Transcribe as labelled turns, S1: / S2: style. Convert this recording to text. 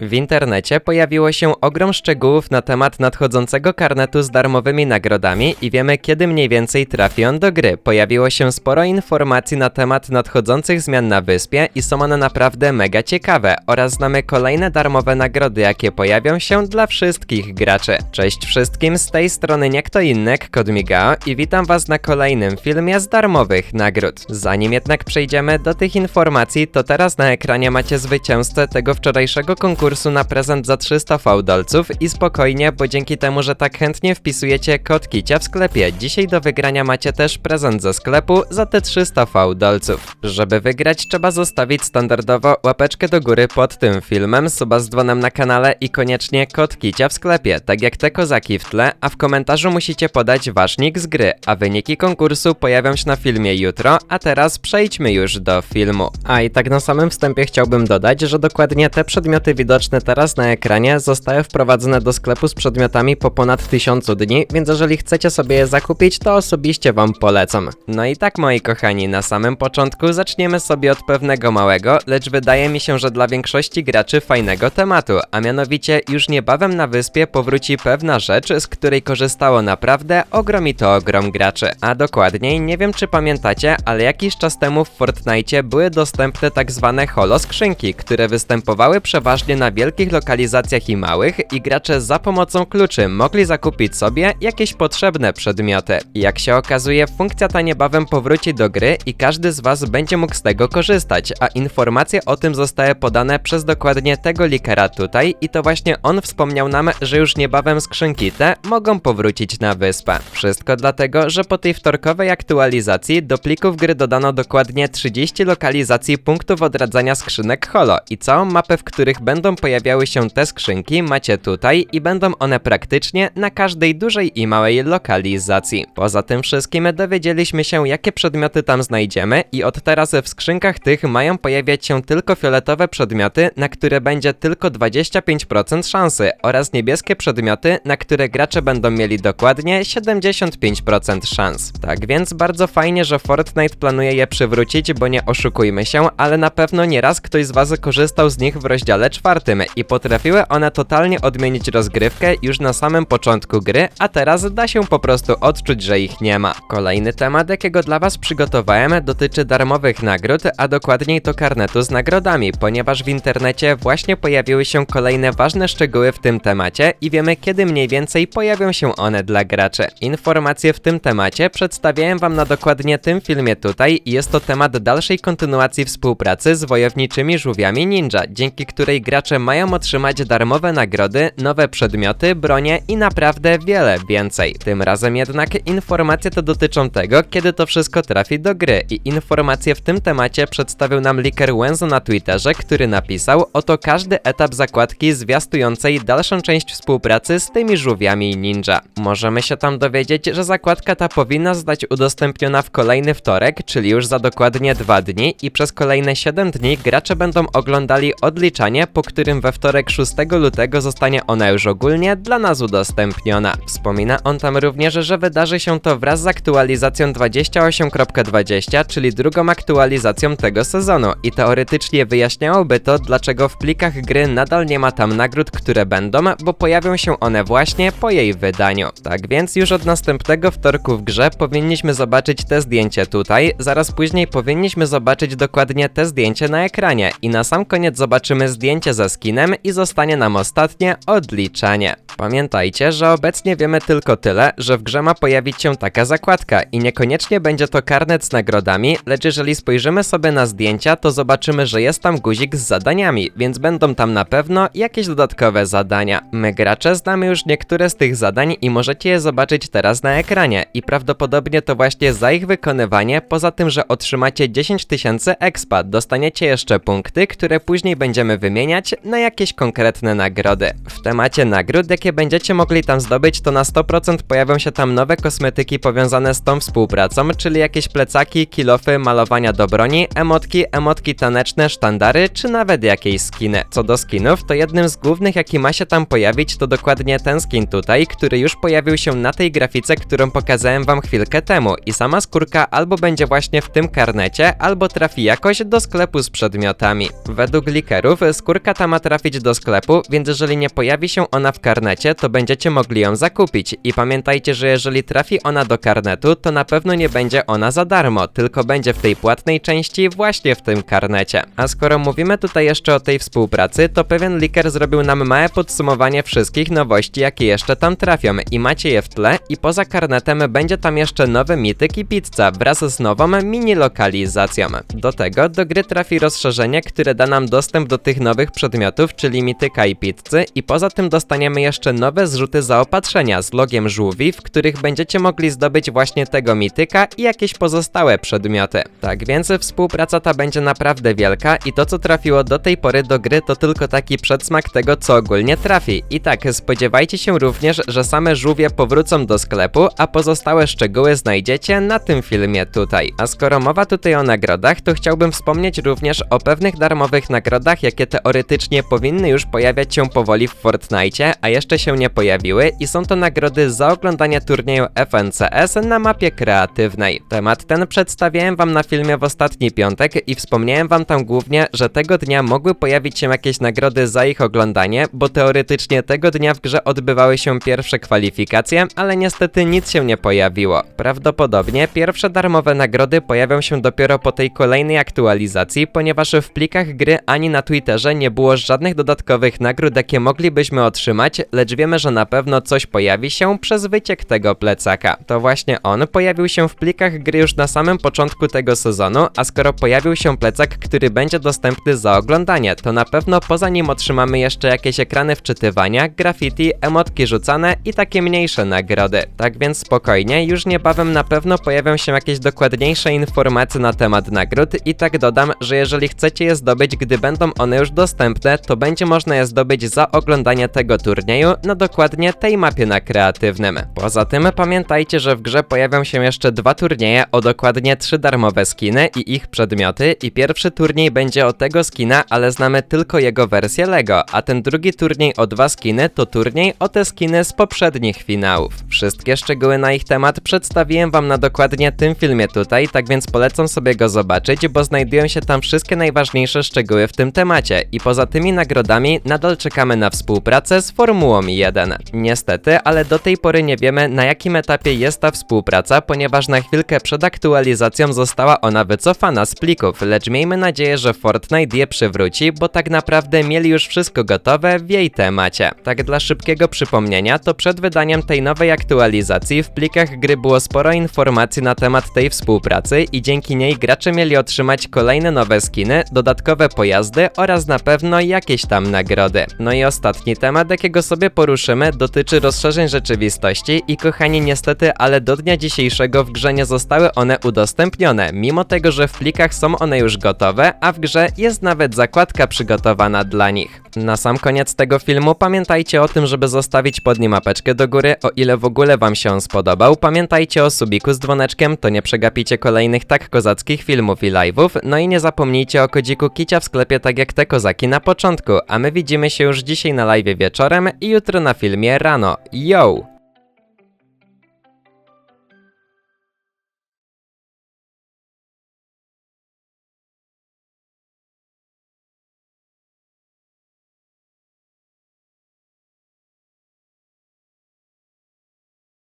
S1: W internecie pojawiło się ogrom szczegółów na temat nadchodzącego karnetu z darmowymi nagrodami i wiemy kiedy mniej więcej trafi on do gry. Pojawiło się sporo informacji na temat nadchodzących zmian na wyspie i są one naprawdę mega ciekawe oraz znamy kolejne darmowe nagrody jakie pojawią się dla wszystkich graczy. Cześć wszystkim, z tej strony nie kto inny Kod Migao i witam was na kolejnym filmie z darmowych nagród. Zanim jednak przejdziemy do tych informacji, to teraz na ekranie macie zwycięzcę tego wczorajszego konkursu na prezent za 300 fałdolców i spokojnie, bo dzięki temu, że tak chętnie wpisujecie kod Kicia w sklepie, dzisiaj do wygrania macie też prezent ze sklepu za te 300 fałdolców. Żeby wygrać, trzeba zostawić standardowo łapeczkę do góry pod tym filmem, suba z dzwonem na kanale i koniecznie kod Kicia w sklepie, tak jak te kozaki w tle, a w komentarzu musicie podać wasz nick z gry, a wyniki konkursu pojawią się na filmie jutro, a teraz przejdźmy już do filmu. A i tak na samym wstępie chciałbym dodać, że dokładnie te przedmioty widoczne teraz na ekranie zostały wprowadzone do sklepu z przedmiotami po ponad 1000 dni, więc jeżeli chcecie sobie je zakupić, to osobiście wam polecam. No i tak moi kochani, na samym początku zaczniemy sobie od pewnego małego, lecz wydaje mi się, że dla większości graczy fajnego tematu, a mianowicie już niebawem na wyspie powróci pewna rzecz, z której korzystało naprawdę ogromito ogrom graczy. A dokładniej, nie wiem czy pamiętacie, ale jakiś czas temu w Fortnite były dostępne tak zwane holo skrzynki, które występowały przeważnie na wielkich lokalizacjach i małych i gracze za pomocą kluczy mogli zakupić sobie jakieś potrzebne przedmioty. Jak się okazuje, funkcja ta niebawem powróci do gry i każdy z was będzie mógł z tego korzystać, a informacje o tym zostały podane przez dokładnie tego likera tutaj i to właśnie on wspomniał nam, że już niebawem skrzynki te mogą powrócić na wyspę. Wszystko dlatego, że po tej wtorkowej aktualizacji do plików gry dodano dokładnie 30 lokalizacji punktów odradzania skrzynek holo i całą mapę, w których będą pojawiały się te skrzynki macie tutaj i będą one praktycznie na każdej dużej i małej lokalizacji. Poza tym wszystkim dowiedzieliśmy się jakie przedmioty tam znajdziemy i od teraz w skrzynkach tych mają pojawiać się tylko fioletowe przedmioty, na które będzie tylko 25% szansy oraz niebieskie przedmioty, na które gracze będą mieli dokładnie 75% szans. Tak więc bardzo fajnie, że Fortnite planuje je przywrócić, bo nie oszukujmy się, ale na pewno nieraz ktoś z was korzystał z nich w rozdziale czwartym i potrafiły one totalnie odmienić rozgrywkę już na samym początku gry, a teraz da się po prostu odczuć, że ich nie ma. Kolejny temat, jakiego dla was przygotowałem, dotyczy darmowych nagród, a dokładniej to karnetu z nagrodami, ponieważ w internecie właśnie pojawiły się kolejne ważne szczegóły w tym temacie i wiemy kiedy mniej więcej pojawią się one dla graczy. Informacje w tym temacie przedstawiałem wam na dokładnie tym filmie tutaj i jest to temat dalszej kontynuacji współpracy z wojowniczymi żółwiami ninja, dzięki której gracze mają otrzymać darmowe nagrody, nowe przedmioty, bronie i naprawdę wiele więcej. Tym razem jednak informacje te dotyczą tego, kiedy to wszystko trafi do gry i informacje w tym temacie przedstawił nam liker Wenzo na Twitterze, który napisał oto każdy etap zakładki zwiastującej dalszą część współpracy z tymi żółwiami ninja. Możemy się tam dowiedzieć, że zakładka ta powinna zostać udostępniona w kolejny wtorek, czyli już za dokładnie dwa dni i przez kolejne 7 dni gracze będą oglądali odliczanie, po którym we wtorek 6 lutego zostanie ona już ogólnie dla nas udostępniona. Wspomina on tam również, że wydarzy się to wraz z aktualizacją 28.20, czyli drugą aktualizacją tego sezonu i teoretycznie wyjaśniałoby to, dlaczego w plikach gry nadal nie ma tam nagród, które będą, bo pojawią się one właśnie po jej wydaniu. Tak więc już od następnego wtorku w grze powinniśmy zobaczyć te zdjęcie tutaj, zaraz później powinniśmy zobaczyć dokładnie te zdjęcie na ekranie i na sam koniec zobaczymy zdjęcie ze skinem i zostanie nam ostatnie odliczanie. Pamiętajcie, że obecnie wiemy tylko tyle, że w grze ma pojawić się taka zakładka i niekoniecznie będzie to karnet z nagrodami, lecz jeżeli spojrzymy sobie na zdjęcia, to zobaczymy, że jest tam guzik z zadaniami, więc będą tam na pewno jakieś dodatkowe zadania. My gracze znamy już niektóre z tych zadań i możecie je zobaczyć teraz na ekranie i prawdopodobnie to właśnie za ich wykonywanie, poza tym, że otrzymacie 10 tysięcy expa, dostaniecie jeszcze punkty, które później będziemy wymieniać na jakieś konkretne nagrody. W temacie nagród, jakie będziecie mogli tam zdobyć, to na 100% pojawią się tam nowe kosmetyki powiązane z tą współpracą, czyli jakieś plecaki, kilofy, malowania do broni, emotki, emotki taneczne, sztandary, czy nawet jakieś skiny. Co do skinów, to jednym z głównych, jaki ma się tam pojawić, to dokładnie ten skin tutaj, który już pojawił się na tej grafice, którą pokazałem wam chwilkę temu i sama skórka albo będzie właśnie w tym karnecie, albo trafi jakoś do sklepu z przedmiotami. Według likerów skórka ta ta ma trafić do sklepu, więc jeżeli nie pojawi się ona w karnecie, to będziecie mogli ją zakupić. I pamiętajcie, że jeżeli trafi ona do karnetu, to na pewno nie będzie ona za darmo, tylko będzie w tej płatnej części właśnie w tym karnecie. A skoro mówimy tutaj jeszcze o tej współpracy, to pewien liker zrobił nam małe podsumowanie wszystkich nowości, jakie jeszcze tam trafią i macie je w tle i poza karnetem będzie tam jeszcze nowy mityk i pizza wraz z nową mini lokalizacją. Do tego do gry trafi rozszerzenie, które da nam dostęp do tych nowych przedmiotów, czyli mityka i pizzy i poza tym dostaniemy jeszcze nowe zrzuty zaopatrzenia z logiem żółwi, w których będziecie mogli zdobyć właśnie tego mityka i jakieś pozostałe przedmioty. Tak więc współpraca ta będzie naprawdę wielka i to co trafiło do tej pory do gry to tylko taki przedsmak tego co ogólnie trafi. I tak spodziewajcie się również, że same żółwie powrócą do sklepu, a pozostałe szczegóły znajdziecie na tym filmie tutaj. A skoro mowa tutaj o nagrodach, to chciałbym wspomnieć również o pewnych darmowych nagrodach, jakie teoretycznie powinny już pojawiać się powoli w Fortnite, a jeszcze się nie pojawiły i są to nagrody za oglądanie turnieju FNCS na mapie kreatywnej. Temat ten przedstawiałem wam na filmie w ostatni piątek i wspomniałem wam tam głównie, że tego dnia mogły pojawić się jakieś nagrody za ich oglądanie, bo teoretycznie tego dnia w grze odbywały się pierwsze kwalifikacje, ale niestety nic się nie pojawiło. Prawdopodobnie pierwsze darmowe nagrody pojawią się dopiero po tej kolejnej aktualizacji, ponieważ w plikach gry ani na Twitterze nie było żadnych dodatkowych nagród, jakie moglibyśmy otrzymać, lecz wiemy, że na pewno coś pojawi się przez wyciek tego plecaka. To właśnie on pojawił się w plikach gry już na samym początku tego sezonu, a skoro pojawił się plecak, który będzie dostępny za oglądanie, to na pewno poza nim otrzymamy jeszcze jakieś ekrany wczytywania, graffiti, emotki rzucane i takie mniejsze nagrody. Tak więc spokojnie, już niebawem na pewno pojawią się jakieś dokładniejsze informacje na temat nagród i tak dodam, że jeżeli chcecie je zdobyć, gdy będą one już dostępne, to będzie można je zdobyć za oglądanie tego turnieju na dokładnie tej mapie na kreatywnym. Poza tym pamiętajcie, że w grze pojawią się jeszcze dwa turnieje o dokładnie trzy darmowe skiny i ich przedmioty i pierwszy turniej będzie o tego skina, ale znamy tylko jego wersję LEGO, a ten drugi turniej o dwa skiny to turniej o te skiny z poprzednich finałów. Wszystkie szczegóły na ich temat przedstawiłem wam na dokładnie tym filmie tutaj, tak więc polecam sobie go zobaczyć, bo znajdują się tam wszystkie najważniejsze szczegóły w tym temacie i poza tymi nagrodami nadal czekamy na współpracę z Formułą 1. Niestety, ale do tej pory nie wiemy na jakim etapie jest ta współpraca, ponieważ na chwilkę przed aktualizacją została ona wycofana z plików, lecz miejmy nadzieję, że Fortnite je przywróci, bo tak naprawdę mieli już wszystko gotowe w jej temacie. Tak dla szybkiego przypomnienia, to przed wydaniem tej nowej aktualizacji w plikach gry było sporo informacji na temat tej współpracy i dzięki niej gracze mieli otrzymać kolejne nowe skiny, dodatkowe pojazdy oraz na pewno jakieś tam nagrody. No i ostatni temat, jakiego sobie poruszymy, dotyczy rozszerzeń rzeczywistości i kochani niestety, ale do dnia dzisiejszego w grze nie zostały one udostępnione, mimo tego, że w plikach są one już gotowe, a w grze jest nawet zakładka przygotowana dla nich. Na sam koniec tego filmu pamiętajcie o tym, żeby zostawić pod nim mapeczkę do góry, o ile w ogóle wam się on spodobał. Pamiętajcie o subiku z dzwoneczkiem, to nie przegapicie kolejnych tak kozackich filmów i live'ów. No i nie zapomnijcie o kodziku Kicia w sklepie tak jak te kozaki na początku, a my widzimy się już dzisiaj na live wieczorem i jutro na filmie rano. Yo!